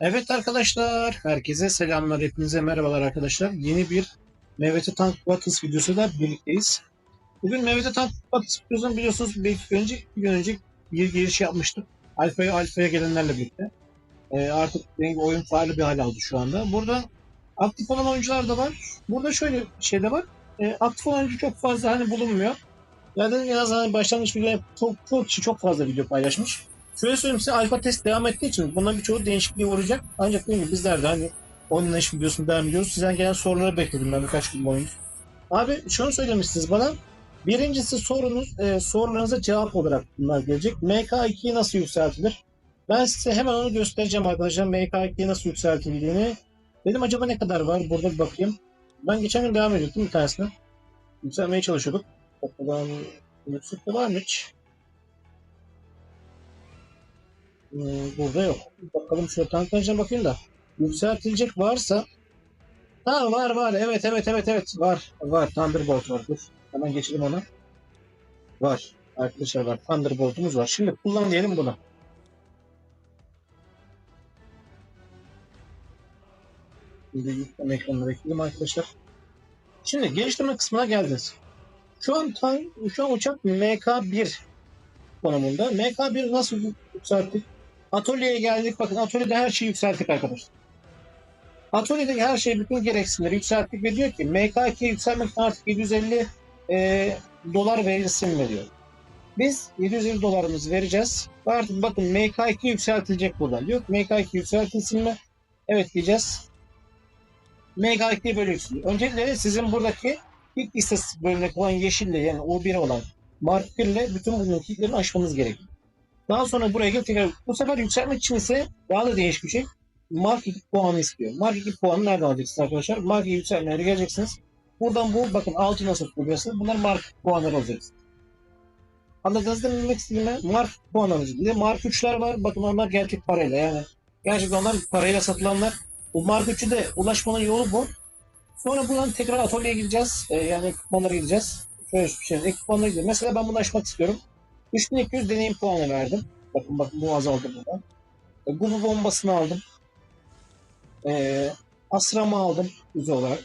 Evet arkadaşlar, herkese selamlar, hepinize merhabalar arkadaşlar. Yeni bir MVT Tank Battles videosuyla birlikteyiz. Bugün MVT Tank Battles videosunu biliyorsunuz bir önce, bir gün önce bir giriş yapmıştık. Alfa'ya Alfa'ya gelenlerle birlikte. Ee, artık rengi oyun faali bir hal aldı şu anda. Burada aktif olan oyuncular da var. Burada şöyle şey de var. Ee, aktif olan oyuncu çok fazla hani bulunmuyor. Yani biraz hani başlangıç video çok, çok çok fazla video paylaşmış. Şöyle söyleyeyim size alfa test devam ettiği için bunların birçoğu değişikliğe uğrayacak. Ancak dediğim gibi bizler de hani oynanış videosunu devam ediyoruz. Sizden gelen soruları bekledim ben birkaç gün boyunca. Abi şunu söylemişsiniz bana. Birincisi sorunuz, e, sorularınıza cevap olarak bunlar gelecek. MK2'yi nasıl yükseltilir? Ben size hemen onu göstereceğim arkadaşlar. MK2'yi nasıl yükseltildiğini. Dedim acaba ne kadar var? Burada bir bakayım. Ben geçen gün devam ediyordum bir tanesine. Yükselmeye çalışıyorduk. Bakalım yüksekte var mı hiç? Ee, burada yok. Bakalım şu tanklarına bakayım da. Yükseltilecek varsa Ha var var. Evet evet evet evet. Var. Var. Thunderbolt var. Dur. Hemen geçelim ona. Var. Arkadaşlar var. Thunderbolt'umuz var. Şimdi kullan diyelim bunu. Şimdi yükleme ekranına bekleyelim arkadaşlar. Şimdi geliştirme kısmına geldiniz. Şu an tank, şu an uçak MK1 konumunda. MK1 nasıl yükselttik? Atölyeye geldik. Bakın atölyede her şeyi yükselttik arkadaşlar. Atölyedeki her şeyi bütün gereksinimleri yükselttik ve diyor ki MK2'ye yükselmek artık 750 e, dolar verilsin mi diyor. Biz 750 dolarımızı vereceğiz. Ve Artık bakın MK2 yükseltilecek buradan. Diyor ki MK2 yükseltilsin mi? Evet diyeceğiz. MK2 böyle yükseliyor. Öncelikle sizin buradaki ilk istatistik bölümündeki olan yeşille yani O1 olan Mark 1 ile bütün bunun kicklerini aşmanız gerekiyor. Daha sonra buraya gelip tekrar bu sefer yükselmek için ise daha da değişik bir şey. Mark 2 puanı istiyor. Mark 2 puanı nereden alacaksınız arkadaşlar? Mark 2 yükselmelere geleceksiniz. Buradan bu bakın altı nasıl buluyorsunuz. Bunlar mark puanları alacaksınız. Anladınız mi demek istediğimi? Mark puan alacaksınız. Bir de Mark 3'ler var. Bakın onlar gerçek parayla yani. Gerçekten onlar parayla satılanlar. Bu Mark 3'ü de ulaşmanın yolu bu. Sonra buradan tekrar atölyeye gideceğiz. Ee, yani ekipmanlara gideceğiz. Şöyle bir şey. Ekipmanlara gideceğiz. Mesela ben bunu açmak istiyorum. 3200 deneyim puanı verdim. Bakın bakın bu azaldı burada. E, Gubu bombasını aldım. E, Asram'ı aldım yüzü olarak.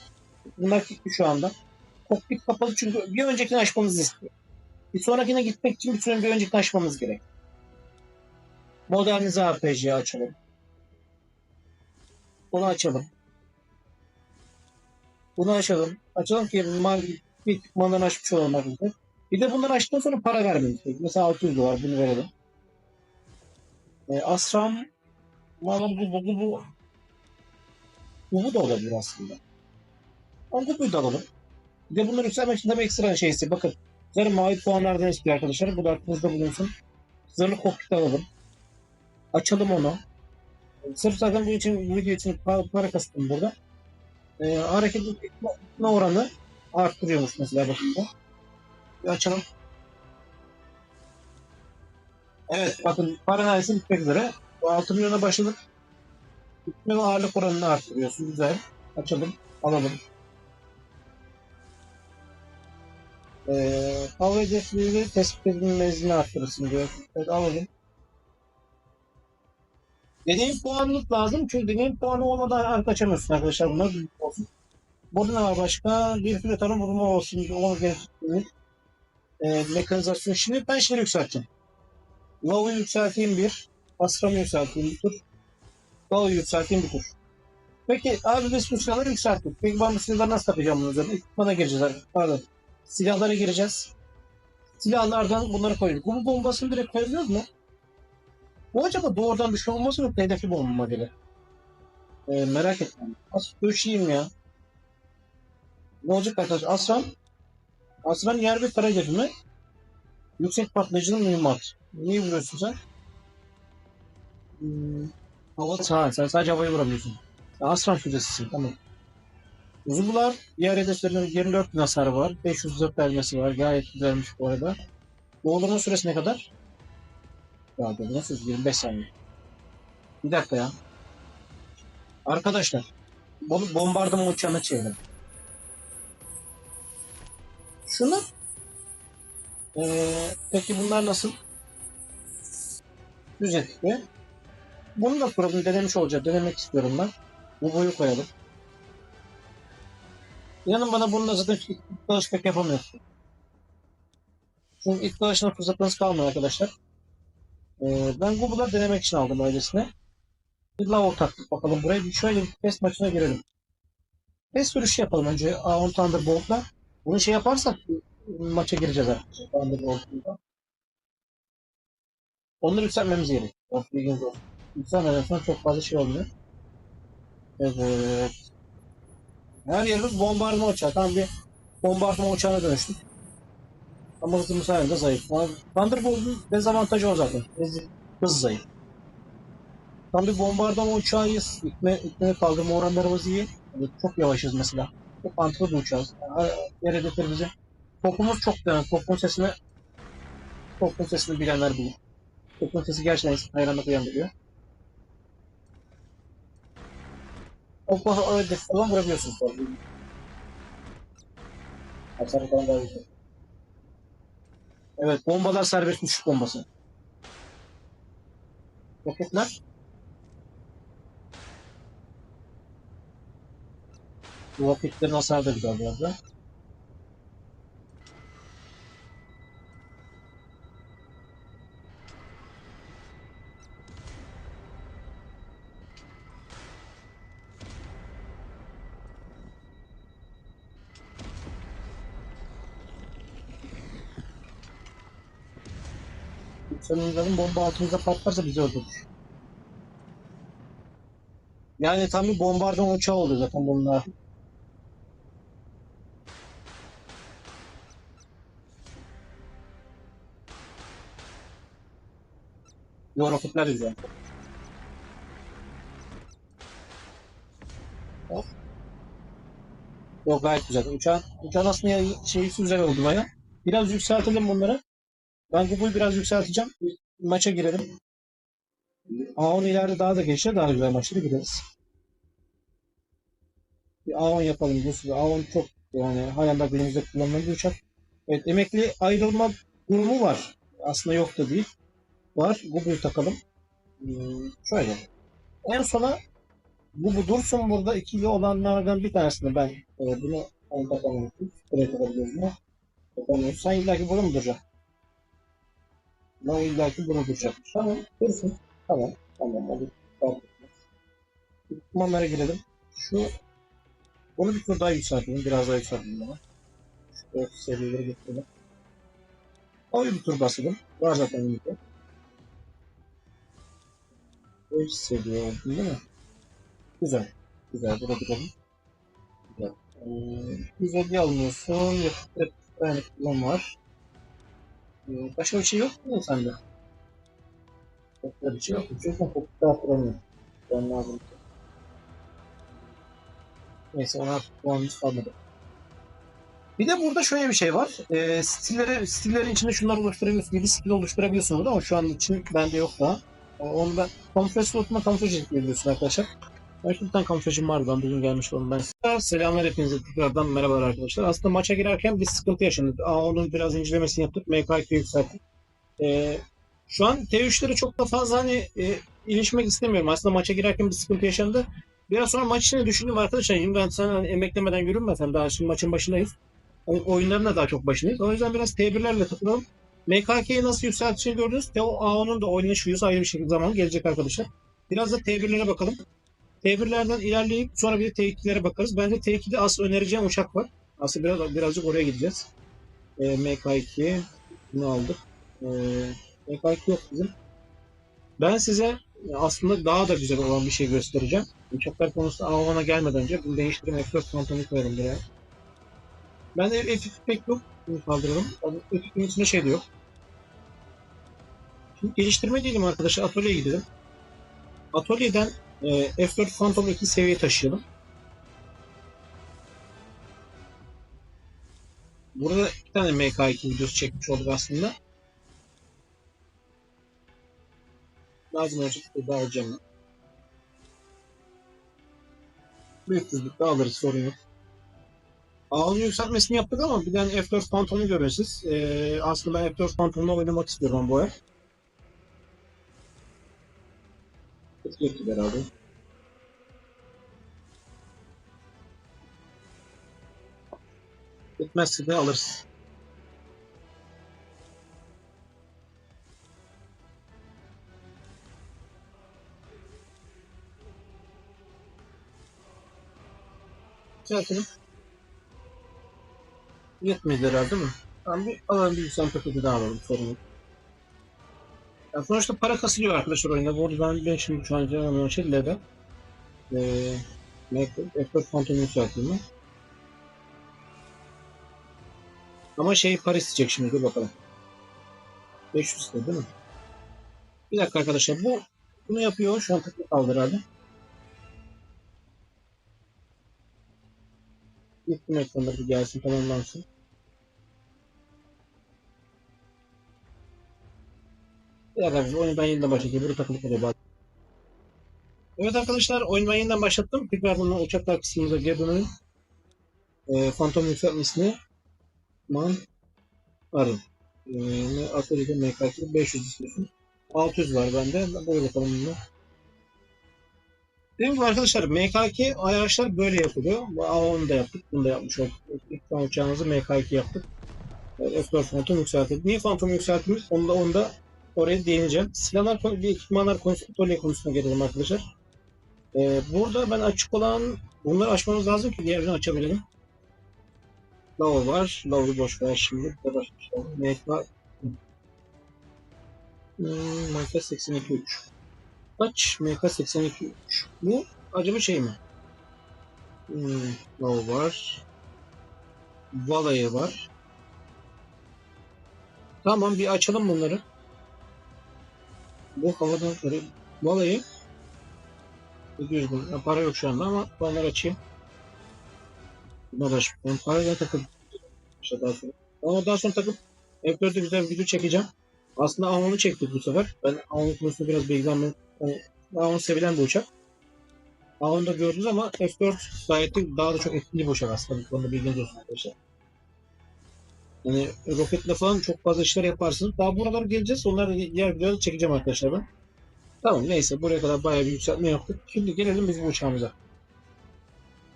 Bunlar gitti şu anda. Kokpit kapalı çünkü bir öncekini açmamızı istiyor. Bir sonrakine gitmek için bir süre bir öncekini açmamız gerek. Modernize APC'yi açalım. Bunu açalım. Bunu açalım. Açalım ki bir ekipmandan açmış olalım arkadaşlar. Bir de bunları açtıktan sonra para gerekiyor. Mesela 600 dolar bunu verelim. E, Asram Valla bu, bu, bu, bu, bu, da olabilir aslında. Ama bu da alalım. Bir de bunları yükselmek için tabii ekstra şeysi. Bakın. Zırh mavi puanlardan istiyor arkadaşlar. Bu da aklınızda bulunsun. Zırhlı kokpit alalım. Açalım onu. Sırf zaten bu için bu video için para, para kastım burada. Ee, hareket etme oranı arttırıyormuş mesela bakın. Bir açalım. Evet bakın neredeyse bitmek üzere. Bu 6 milyona başladık. Bitme ve ağırlık oranını arttırıyorsun. Güzel. Açalım. Alalım. Ee, hava hedefleri tespit edilmesini arttırırsın diyor. Evet alalım. Deneyim puanlık lazım. Çünkü deneyim puanı olmadan artık açamıyorsun arkadaşlar. Bunlar olsun. Burada ne var başka? Bir süre tanım vurma olsun. Onu gerektirir. Ee, mekanizasyon. Şimdi ben şeyleri yükselteceğim. Low'u yükselteyim bir. Asram'ı yükselteyim bir tur. Low'u yükselteyim bir tur. Peki abi biz bu silahları yükselttik. Peki ben bu silahları nasıl takacağım bunun üzerine? Bana gireceğiz abi. Pardon. Silahlara gireceğiz. Silahlardan bunları koyuyoruz. Bu bombasını direkt koyabiliyoruz mu? Bu acaba doğrudan düşman olması mı? Hedefli bomba gibi. Ee, merak ettim. Nasıl döşeyim ya? Ne olacak arkadaşlar? Aslan Aslan yer bir para hedefi mi? Yüksek patlayıcılı mühimmat. Niye vuruyorsun sen? Hmm, hava ha, sen sadece havayı vuramıyorsun. Sen Aslan füzesisin tamam. Uzunlar diğer hedeflerinin 24 bin hasarı var. 504 vermesi var. Gayet güzelmiş bu arada. Doğrulama süresi ne kadar? Ya bu nasıl 25 saniye. Bir dakika ya. Arkadaşlar. Bombardıman uçağına çevirin. Şunu. Ee, peki bunlar nasıl? Düz etki. bunu da kuralım denemiş olacağız. Denemek istiyorum ben. Bu boyu koyalım. İnanın bana bununla zaten ilk dalış pek yapamıyorsun. Çünkü ilk dalışına fırsatınız kalmıyor arkadaşlar. Ee, ben Google'da denemek için aldım öylesine. Bir lavabo taktık bakalım buraya. Bir şöyle bir test maçına girelim. Test sürüşü yapalım önce A10 Thunderbolt'la. Bunu şey yaparsak maça gireceğiz artık. Onları yükseltmemiz olsun. Yükselmeden sonra çok fazla şey olmuyor. Evet. Her yerimiz bombardıman uçağı. Tam bir bombardıman uçağına dönüştük. Ama hızımız hala da zayıf. Thunderbolt'un dezavantajı o zaten. Hız, zayıf. Tam bir bombardıman uçağıyız. İkme, ikme kaldırma oranlarımız iyi. Çok yavaşız mesela. Çok antlı bir uçağız. Yani yer hedefler bize. Topumuz çok yani topun sesini topun sesini bilenler bilir. Topun sesi gerçekten hayranlık uyandırıyor. Topu öyle falan vurabiliyorsunuz. Hasarı falan daha yüksek. Evet bombalar serbest düşük bombası. Roketler. Bu roketlerin hasarı da güzel biraz da. Sanırım bomba altımıza patlarsa bizi öldürür. Yani tam bir bombardıman uçağı oluyor zaten bunlar. Yo roketler güzel. Hop. Yok gayet güzel. Uçağın, uçağın aslında şeyi güzel oldu baya. Biraz yükseltelim bunları. Ben Google'u biraz yükselteceğim. Maça girelim. A10 ileride daha da geçer, daha güzel maçlara gireriz. Bir A10 yapalım diyorsun. A10 çok yani hayalde günümüzde kullanılan bir uçak. Evet emekli ayrılma durumu var. Aslında yok da değil. Var. Google'u takalım. Hmm, şöyle. En sona bu, bu dursun burada ikili olanlardan bir tanesini ben e, bunu onu. Buraya takabiliyoruz mu? Takamıyoruz. Sen illa ki bunu mu duracaksın? Ben illa ki bunu duracakmış. Tamam. Dursun. Tamam. Tamam. Hadi. Tutmanlara girelim. Şu bunu bir tur daha yükseltelim. Biraz daha yükseltelim bana. Şu dört seviyeleri getirelim. Abi bir tur basalım. Var zaten yine. 5 seviye oldu değil mi? Güzel. Güzel. Burada duralım. Güzel. Ee, 150 almıyorsun. Yakıt tane kullan var. Ee, Başka bir şey yok mu sende? Başka bir şey yok. Çünkü çok daha kuramıyorum. Ben lazım. Neyse ona puanımız kalmadı. Bir de burada şöyle bir şey var. E, stilleri, stillerin içinde şunları oluşturabiliyorsunuz. 7 stil oluşturabiliyorsunuz ama şu an için bende yok daha. E, onu ben kamuflaj slotuna kamuflaj ekleyebiliyorsun arkadaşlar. Ben şimdi bir tane kamuflajım vardı. Ben bugün gelmiş oldum ben. Selamlar hepinize tekrardan merhabalar arkadaşlar. Aslında maça girerken bir sıkıntı yaşandı. Aa, onun biraz incelemesini yaptık. MK2'yi yükselttik. E, şu an T3'lere çok da fazla hani e, ilişmek istemiyorum. Aslında maça girerken bir sıkıntı yaşandı. Biraz sonra maç içinde düşündüm arkadaşlar. Şimdi ben sana hani emeklemeden yürünmesem daha şimdi maçın başındayız. Hani oyunların da daha çok başındayız. O yüzden biraz T1'lerle takılalım. MKK'yi nasıl yükselteceğini gördünüz. Teo A10'un da oynayış yüzü ayrı bir şekilde zaman gelecek arkadaşlar. Biraz da T1'lere bakalım. T1'lerden ilerleyip sonra bir de T2'lere bakarız. Bence T2'de asıl önereceğim uçak var. Aslında biraz, birazcık oraya gideceğiz. E, MK2 bunu aldık. E, MK2 yok bizim. Ben size aslında daha da güzel olan bir şey göstereceğim. Uçaklar konusunda Alman'a gelmeden önce bunu değiştireyim. F4 kontrolünü koyarım buraya. Ben de F2 pek yok. Bunu kaldıralım. F2'nin içinde şey de yok. Şimdi geliştirme diyelim arkadaşlar. Atölyeye gidelim. Atölyeden e, F4 Phantom 2 seviye taşıyalım. Burada iki tane MK2 videosu çekmiş olduk aslında. Lazım olacak bir daha alacağım. Büyük hızlıkla alırız sorun yok. Ağzı yükseltmesini yaptık ama bir tane F4 Phantom'u görüyorsunuz. Ee, aslında ben F4 Phantom'la oynamak istiyorum bu ay. Etkilekti herhalde. Gitmezse de alırız. Zaten yetmedi herhalde değil mi? Tamam alalım bir yükselme paketi daha alalım sorun yok. Ya sonuçta para kasılıyor arkadaşlar oyunda. Bu arada ben, ben şimdi şu an canım şey level. Eee F4 Phantom yükselteyim Ama şey para isteyecek şimdi dur bakalım. 500 istedi değil mi? Bir dakika arkadaşlar bu bunu yapıyor. Şu an tıklı kaldı herhalde. Gittim ekranda bir gelsin tamamlansın. Bir dakika arkadaşlar oyunu ben yeniden başlatayım. Burada takılıp kalıyor bazen. Evet arkadaşlar oyunu ben yeniden başlattım. Tekrar bunu uçaklar kısmımıza geri dönelim. E, Phantom yükseltmesini man arın. E, Atölye'de MK2 500 istiyorsun. 600 var bende. Böyle bakalım bunu. Dediğim gibi arkadaşlar MK2 araçlar böyle yapılıyor. Bu Onu da yaptık. Bunu da yapmış olduk. İlk uçağımızı MK2 yaptık. Evet, F4 Phantom yükselttik. Niye Phantom yükselttik? Onu da, onu da oraya değineceğim. Silahlar ve ekipmanlar atölye konusuna gelelim arkadaşlar. Ee, burada ben açık olan bunları açmamız lazım ki diğerini açabilelim. Lava var. Lava'yı boş ver şimdi. Şey var. Hmm, MK 82 3. Kaç? MK 82 3. Bu acaba şey mi? Hmm, var. Valaya var. Tamam bir açalım bunları. Bu havadan sonra Valayı 700 bin. Ya, para yok şu anda ama onları açayım. Aç. Ben parayla takıp işte daha sonra. Ama daha sonra takıp F4'te güzel bir video çekeceğim. Aslında Avon'u çektik bu sefer. Ben Avon konusunda biraz bilgilenmem. Yani Avon sevilen bir uçak. Avon'u da gördünüz ama F4 gayet daha da çok etkili bir uçak aslında. Bu konuda bilginiz olsun arkadaşlar. Yani roketle falan çok fazla işler yaparsınız. Daha buralara geleceğiz. Onları diğer videoda çekeceğim arkadaşlar ben. Tamam neyse buraya kadar bayağı bir yükseltme yaptık. Şimdi gelelim bizim uçağımıza.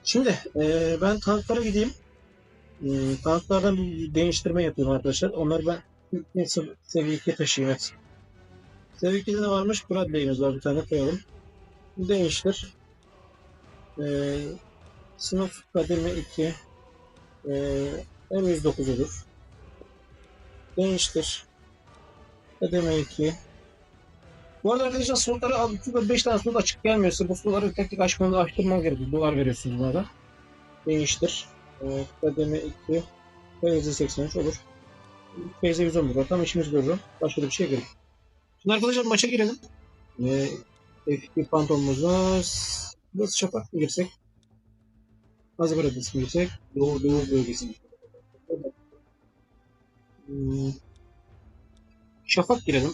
Şimdi eee, ben tanklara gideyim. Eee, tanklardan bir değiştirme yapıyorum arkadaşlar. Onları ben seviye 2'ye taşıyayım. Evet. Seviye 2'de ne varmış? Bradley'imiz var bir tane koyalım. Değiştir. Eee sınıf kademe 2 eee M109 olur. Değiştir. Kademe 2 bu arada arkadaşlar slotları al. Şurada 5 tane slot açık gelmiyorsa bu slotları tek tek açmanız, açtırmanız gerekiyor. Dolar veriyorsunuz buna da. Değiştir. Evet, kademe 2. Feyze 83 olur. Feyze 111 var. Tam işimiz görür. Başka da bir şey gerek. Şimdi arkadaşlar maça girelim. Ve F2 pantolonumuz var. Burası şafak mı girsek? Azı bırakısı mı girsek? Doğu, doğu bölgesi mi? Hmm. Şafak girelim.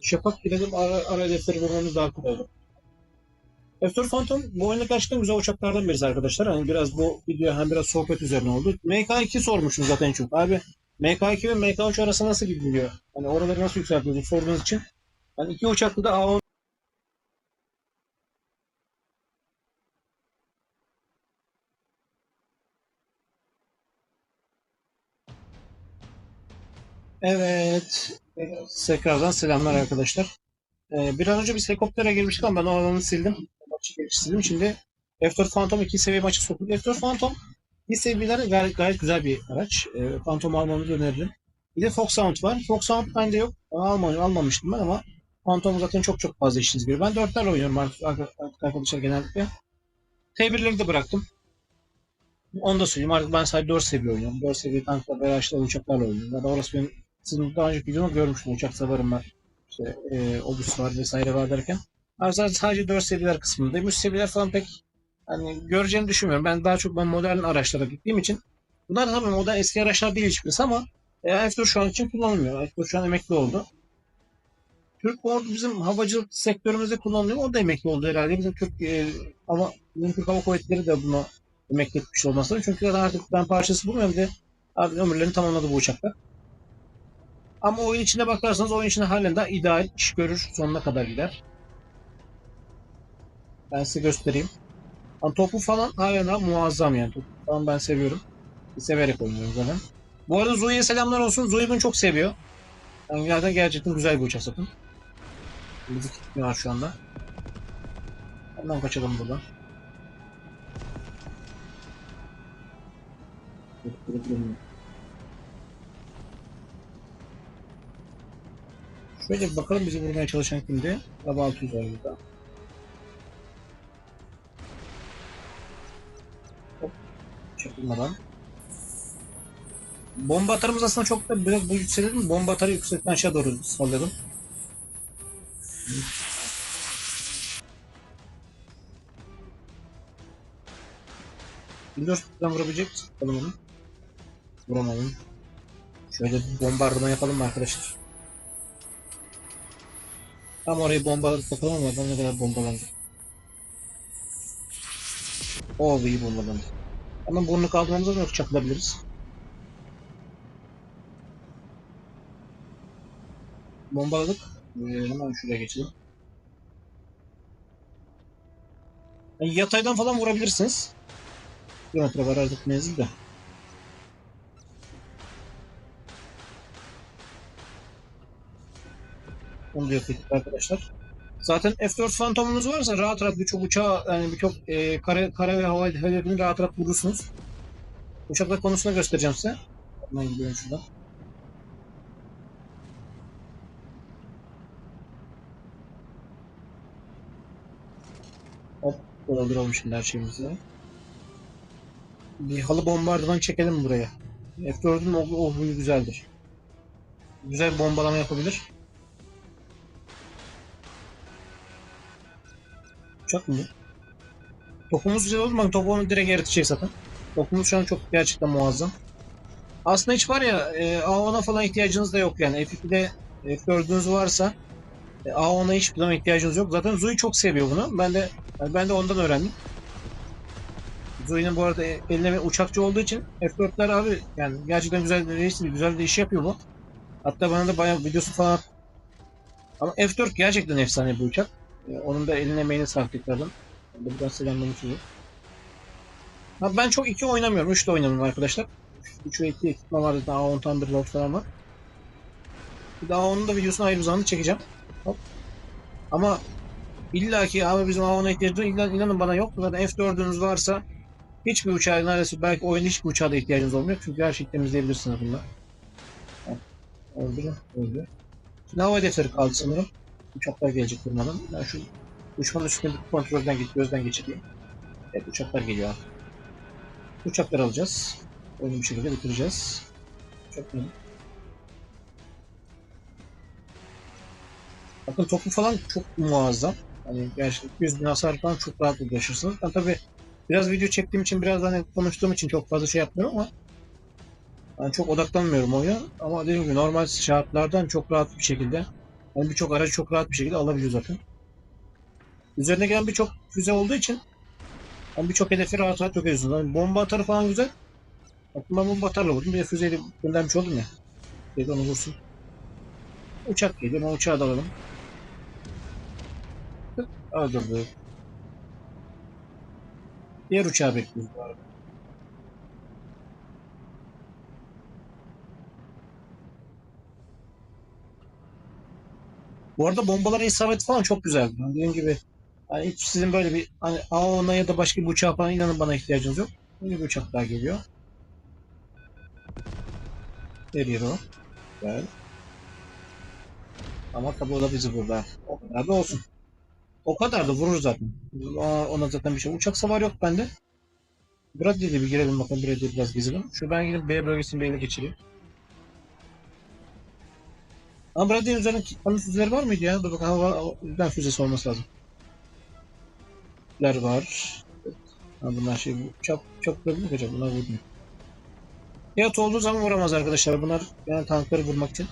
Şafak girelim ara, ara hedefleri vurmamız daha kolay olur. F4 Phantom bu oyunda gerçekten güzel uçaklardan birisi arkadaşlar. Hani biraz bu video hem biraz sohbet üzerine oldu. MK2 sormuşum zaten çok. Abi MK2 ve MK3 arası nasıl gidiyor? Hani oraları nasıl yükseltiyorsunuz sorduğunuz için. Hani iki uçaklı da A10 Evet. Tekrardan selamlar arkadaşlar. Ee, bir an önce biz helikoptere girmiştik ama ben o alanı sildim. Maçı sildim. Şimdi F4 Phantom 2 seviye maçı soktuk. F4 Phantom bir seviyeler gayet, gayet güzel bir araç. Ee, Phantom almanızı öneririm. Bir de Foxhound var. Foxhound bende yok. Almam, almamıştım ben ama Phantom zaten çok çok fazla işiniz görüyor. Ben dörtlerle oynuyorum artık, arkadaşlar genellikle. T1'leri de bıraktım. Onu da söyleyeyim. Artık ben sadece 4 seviye oynuyorum. 4 seviye tankla araçlarla uçaklarla oynuyorum. Ya da orası benim sizin daha önceki videomu görmüştüm. Uçak savarım var. İşte e, obüs var vesaire var derken. Aslında sadece 4 seviyeler kısmındayım. 3 seviyeler falan pek hani göreceğini düşünmüyorum. Ben daha çok ben modern araçlara gittiğim için bunlar tabii modern eski araçlar değil hiçbirisi ama e, F4 şu an için kullanılmıyor. F4 şu an emekli oldu. Türk ordu bizim havacılık sektörümüzde kullanılıyor. O da emekli oldu herhalde. Bizim Türk e, ama bizim Türk Hava Kuvvetleri de buna emekli etmiş olması. Çünkü artık ben parçası bulmuyorum de abi ömürlerini tamamladı bu uçaklar. Ama oyun içine bakarsanız oyun içinde halen daha ideal iş görür sonuna kadar gider. Ben size göstereyim. Ama topu falan hala muazzam yani. Topu falan ben seviyorum. Severek oynuyorum zaten. Bu arada Zoe'ye selamlar olsun. Zoe bunu çok seviyor. Yani gerçekten, gerçekten güzel bir uçak sakın. Bizi kilitliyorlar şu anda. Ondan kaçalım buradan. Şöyle bir bakalım bizi vurmaya çalışan kimdi? Araba 600 var burada. Hop. Çakılmadan. Bomba atarımız aslında çok da biraz bu yükseldi Bomba atarı yüksekten aşağı doğru salladım. Bilmiyorum vurabilecek misin? Vuramadım. Şöyle bir bombardıman yapalım mı arkadaşlar? Tam orayı bombaladık bakalım ama ben ne kadar bombalandı. O iyi bombalandı. Ama burnu kaldırmamıza da çakılabiliriz. Bombaladık. Ee, hemen şuraya geçelim. Yani yataydan falan vurabilirsiniz. Kilometre var artık menzil de. Onu da arkadaşlar. Zaten F4 Phantom'unuz varsa rahat rahat birçok uçağı yani birçok e, kara, kara ve hava hedefini rahat rahat vurursunuz. Uçaklar konusunda göstereceğim size. Hemen gidiyorum şuradan. Hop dolduralım şimdi her şeyimizi. Bir halı bombardıman çekelim buraya. F4'ün o, o güzeldir. Güzel bombalama yapabilir. Uçak mı? Topumuz güzel oldu mu? Topu direkt eritecek zaten. Topumuz şu an çok gerçekten muazzam. Aslında hiç var ya e, A10'a falan ihtiyacınız da yok yani. F2'de F4'ünüz varsa e, A10'a hiçbir zaman ihtiyacınız yok. Zaten Zoe çok seviyor bunu. Ben de ben de ondan öğrendim. Zoe'nin bu arada eline uçakçı olduğu için F4'ler abi yani gerçekten güzel bir güzel bir iş yapıyor bu. Hatta bana da bayağı videosu falan ama F4 gerçekten efsane bir uçak. Ee, Onun da eline emeğine. Ben de Buradan selamlamış olayım. Ha, ben çok iki oynamıyorum. Üç de oynamıyorum arkadaşlar. 3 ve 2 ekipman var zaten. A10 Thunderbolt falan var. Bir daha onun da videosunu ayrı bir zamanda çekeceğim. Hop. Ama illa ki abi bizim A10'a ihtiyacımız. İnan, inanın bana yok. Zaten F4'ünüz varsa hiçbir uçağa neredeyse belki oyunda hiçbir uçağa da ihtiyacınız olmuyor. Çünkü her şeyi temizleyebilirsiniz bununla. Hop. Oldu. Oldu. Şimdi hava hedefleri kaldı sanırım. Uçaklar gelecek durmadan. Ben şu düşman üstünde kontrolden git, gözden geçireyim. Evet uçaklar geliyor abi. Uçaklar alacağız. Oyunu bir şekilde bitireceğiz. Çok iyi. Bakın topu falan çok muazzam. Hani gerçekten 100 bin hasar falan çok rahat ulaşırsınız. Ben tabi biraz video çektiğim için biraz hani konuştuğum için çok fazla şey yapmıyorum ama ben çok odaklanmıyorum oyuna. Ama dediğim gibi normal şartlardan çok rahat bir şekilde yani birçok aracı çok rahat bir şekilde alabiliyor zaten. Üzerine gelen birçok füze olduğu için yani birçok hedefi rahat rahat yok ediyorsunuz. Yani bomba atarı falan güzel. Ben bomba atarla vurdum. Bir de füzeyle göndermiş oldum ya. Dedi onu vursun. Uçak geliyor. Ben uçağı da alalım. Tık, Öldürdü. Diğer uçağı bekliyoruz bu arada. Bu arada bombaların isabeti falan çok güzel. Yani dediğim gibi hani hiç sizin böyle bir hani A10'a ya da başka bir uçağa falan inanın bana ihtiyacınız yok. Yeni bir uçak daha geliyor. Veriyor o. Güzel. Ama tabi o da bizi burada. O kadar da olsun. O kadar da vurur zaten. Ona, ona zaten bir şey. Uçak savar yok bende. Bradley'de bir girelim bakalım Bradley'i biraz gezelim. Şu ben gidip B bölgesini B'yle geçireyim. Ama Bradley'in üzerinde kilitlenme füzeleri var mıydı ya? Dur bakalım hava, ben füzesi olması lazım. Füzeler var. Ha, bunlar şey çok çok bölüm hocam bunlar vurmuyor. Yat olduğu zaman vuramaz arkadaşlar. Bunlar yani tankları vurmak için.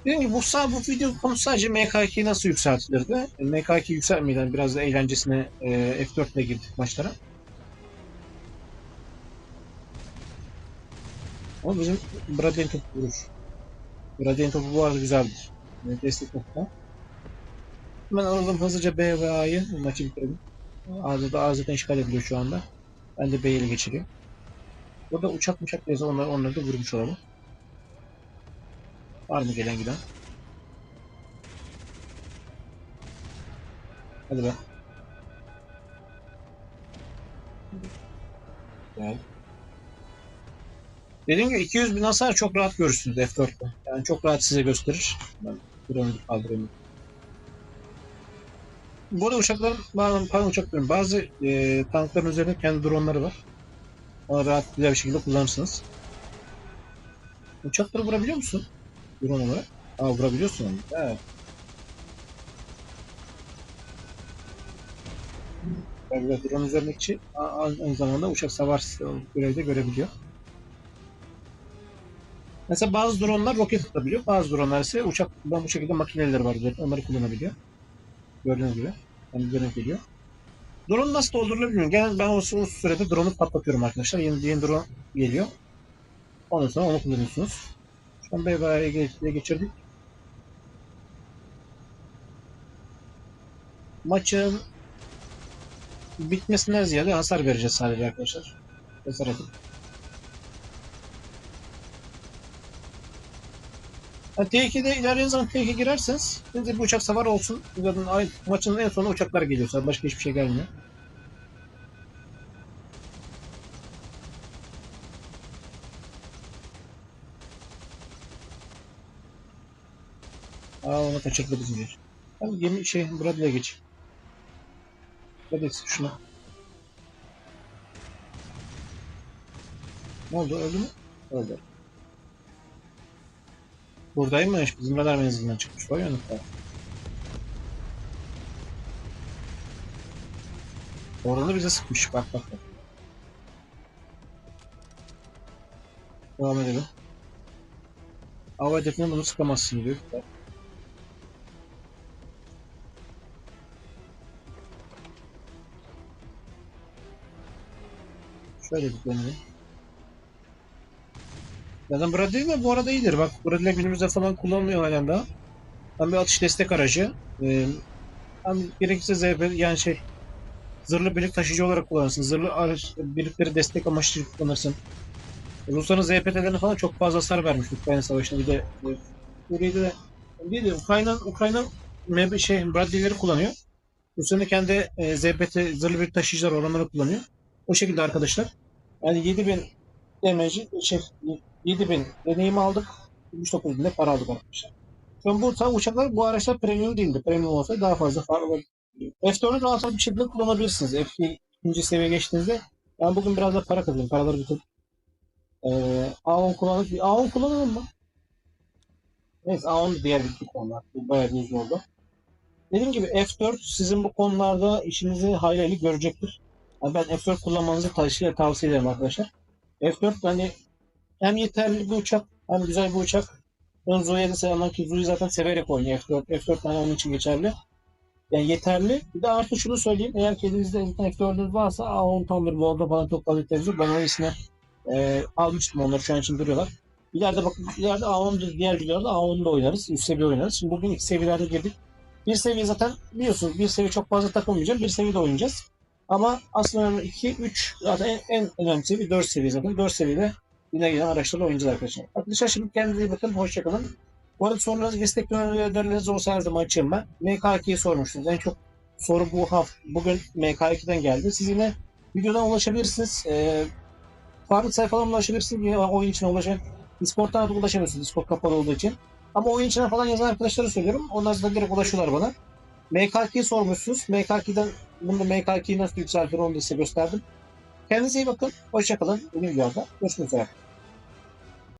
Dediğim gibi bu, sağ, bu video konusu sadece MK2 nasıl yükseltilirdi. MK2 yükselmeden biraz da eğlencesine e, F4 ile girdik maçlara. Ama bizim Bradley'in topu vurur. Bradley'in topu bu arada güzeldir. Yani destek topu da. Hemen alalım hızlıca B ve A'yı. Maçı bitirelim. A'da da A zaten işgal ediliyor şu anda. Ben de B'yi ele geçireyim. Burada uçak uçak neyse onları, onları da vurmuş olalım. Var mı gelen giden? Hadi be. Gel. Dediğim gibi 200 bin hasar çok rahat görürsünüz F4'te. Yani çok rahat size gösterir. Ben drone'u kaldırayım. Bu arada uçakların, pardon, uçak diyorum. Bazı e, tankların üzerinde kendi dronları var. Onu rahat güzel bir şekilde kullanırsınız. Uçakları vurabiliyor musun? Drone olarak. Aa vurabiliyorsun onu. Evet. Yani drone üzerindeki aynı zamanda uçak savar görevi de görebiliyor. Mesela bazı dronlar roket atabiliyor. Bazı dronlar ise uçak bu şekilde makineleri var. Onları kullanabiliyor. Gördüğünüz gibi. Yani görüntü geliyor. Drone nasıl doldurulur bilmiyorum. Genel ben o, sürede drone'u patlatıyorum arkadaşlar. Yeni, yeni drone geliyor. Ondan sonra onu kullanıyorsunuz. Şu an BBA'ya geçirdik. Maçın bitmesinden ziyade hasar vereceğiz sadece arkadaşlar. Hasar atıp. Ha, T2'de ilerleyen zaman T2 girerseniz şimdi bu uçak savar olsun. Zaten maçın en sonunda uçaklar geliyor. Zaten Başka hiçbir şey gelmiyor. Aa onu kaçırdı bizim yer. Tamam gemi şey Bradley'e geç. Hadi şuna. Ne oldu öldü mü? Öldü. Buradaymış. Bizim radar menzilinden çıkmış. Vay yanıklar. Orada da bize sıkmış. Bak bak bak. Devam edelim. Hava hedefine bunu sıkamazsın diyor. Şöyle bir dönelim. Zaten Bradley de bu arada iyidir. Bak Bradley günümüzde falan kullanılıyor halen daha. Hem bir atış destek aracı. Ee, hem gerekirse ZP yani şey zırhlı birlik taşıyıcı olarak kullanırsın. Zırhlı araç birlikleri destek amaçlı kullanırsın. Rusların ZPT'lerine falan çok fazla hasar vermiş Ukrayna Savaşı'nda. Bir de e, Suriye'de de değil de Ukrayna Ukrayna MB şey Bradley'leri kullanıyor. Rusya'nın da kendi e, ZPT zırhlı birlik taşıyıcılar olanları kullanıyor. O şekilde arkadaşlar. Yani 7000 demeci şey 7000 deneyim aldık. 79 bin de para aldık arkadaşlar. An bu tam uçaklar bu araçlar premium değildi. Premium olsa daha fazla fark var. F4'ü rahat bir şekilde kullanabilirsiniz. F2 ikinci seviye geçtiğinizde ben bugün biraz da para kazandım. Paraları bitirdim. Ee, A10 kullandık. A10 kullanalım mı? Neyse A10 diğer bir konular. Bu bayağı bir uzun oldu. Dediğim gibi F4 sizin bu konularda işinizi hayli görecektir. Yani ben F4 kullanmanızı tavsiye, tavsiye ederim arkadaşlar. F4 hani hem yeterli bir uçak hem güzel bir uçak. Ben Zoe'ye de selamlar ki Zoe'yi zaten severek oynuyor F4. F4 hani onun için geçerli. Yani yeterli. Bir de artı şunu söyleyeyim. Eğer ki elinizde F4'ünüz varsa A10 Thunderbolt'da falan çok yok. Ben öylesine e, almıştım onları şu an için duruyorlar. İleride bakın ileride A10 diğer videolarda A10'da oynarız. Üst seviye oynarız. Şimdi bugün iki seviyelerde girdik. Bir seviye zaten biliyorsunuz bir seviye çok fazla takılmayacağım. Bir seviyede oynayacağız. Ama aslında 2, 3 zaten en, en önemli seviye 4 seviye zaten. 4 seviyede yine gelen araçlarla oynayacağız arkadaşlar. Arkadaşlar şimdi kendinize iyi bakın. Hoşçakalın. Bu arada sorularınız, destek önerileriniz olsa her zaman açayım ben. MK2'yi sormuştunuz. En çok soru bu hafta, bugün MK2'den geldi. Siz yine videodan ulaşabilirsiniz. Ee, farklı sayfalarına ulaşabilirsiniz. Yine oyun içine ulaşan Discord'dan da ulaşamıyorsunuz. Discord kapalı olduğu için. Ama oyun içine falan yazan arkadaşlara söylüyorum. Onlar da direkt ulaşıyorlar bana. MK2'yi sormuşsunuz. MK2'den bunu MK2'yi nasıl yükseltir onu da size gösterdim. Kendinize iyi bakın. Hoşçakalın. Yeni videoda görüşmek üzere.